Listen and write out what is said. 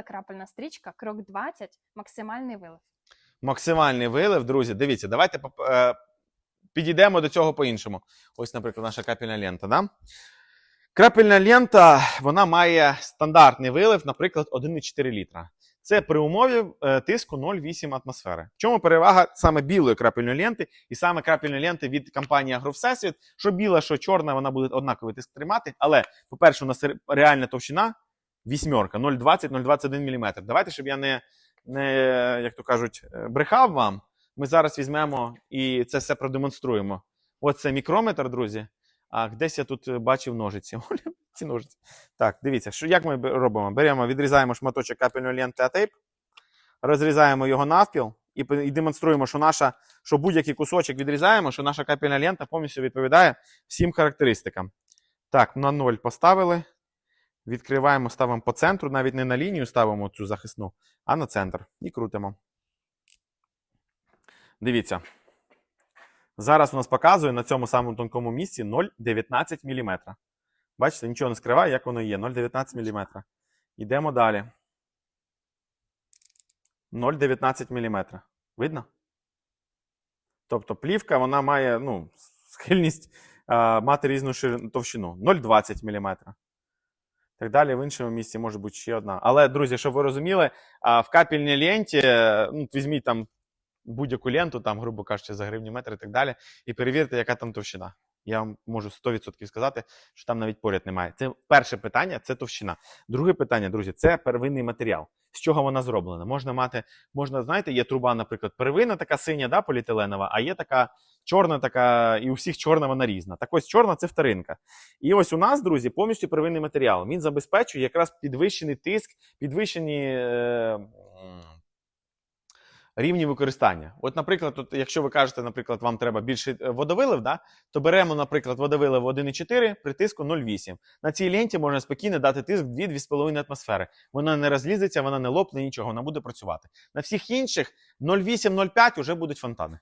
крапельна стрічка, крок 20, максимальний вилив. Максимальний вилив, друзі. Дивіться, давайте е, підійдемо до цього по-іншому. Ось, наприклад, наша крапельна лента. Да? Крапельна лента вона має стандартний вилив, наприклад, 1,4 літра. Це при умові е, тиску 0,8 атмосфери. В чому перевага саме білої крапельної ленти і саме крапельної ленти від компанії Агровсесвіт? Що біла, що чорна, вона буде однаковий тиск тримати. Але, по-перше, у нас реальна товщина вісьмерка 0,20-0,21 мм. Давайте, щоб я не, не, як то кажуть, е, брехав вам. Ми зараз візьмемо і це все продемонструємо. Оце мікрометр, друзі. А десь я тут е, бачив ножиці. Ці ножиці. Так, дивіться, що, як ми робимо? Беремо, відрізаємо шматочок капельної ленти А-тейп, розрізаємо його навпіл і, і демонструємо, що, наша, що будь-який кусочок відрізаємо, що наша капельна лента повністю відповідає всім характеристикам. Так, на 0 поставили. Відкриваємо, ставимо по центру, навіть не на лінію ставимо цю захисну, а на центр. І крутимо. Дивіться. Зараз у нас показує на цьому самому тонкому місці 0,19 мм. Бачите, нічого не скриває, як воно є. 0,19 мм. Йдемо далі. 0,19 мм. Видно? Тобто плівка вона має ну, схильність а, мати різну ширину, товщину. 0,20 мм. Так далі, в іншому місці може бути ще одна. Але, друзі, щоб ви розуміли, в капельній ленті, е, ну, візьміть там будь-яку ленту, там, грубо кажучи, за гривні метр і так далі, і перевірте, яка там товщина. Я вам можу 100% сказати, що там навіть поряд немає. Це перше питання це товщина. Друге питання, друзі, це первинний матеріал. З чого вона зроблена? Можна мати, можна, знаєте, є труба, наприклад, первинна така синя, да, поліетиленова, а є така чорна, така, і у всіх чорна вона різна. Так ось чорна це вторинка. І ось у нас, друзі, повністю первинний матеріал. Він забезпечує якраз підвищений тиск, підвищені. Е, Рівні використання. От, наприклад, от, якщо ви кажете, наприклад, вам треба більше е, водовилив, да, то беремо, наприклад, водовилив 1,4 при тиску 0,8. На цій ленті можна спокійно дати тиск 2-2,5 атмосфери. Вона не розлізеться, вона не лопне, нічого, вона буде працювати. На всіх інших 0,8-0,5 вже будуть фонтани.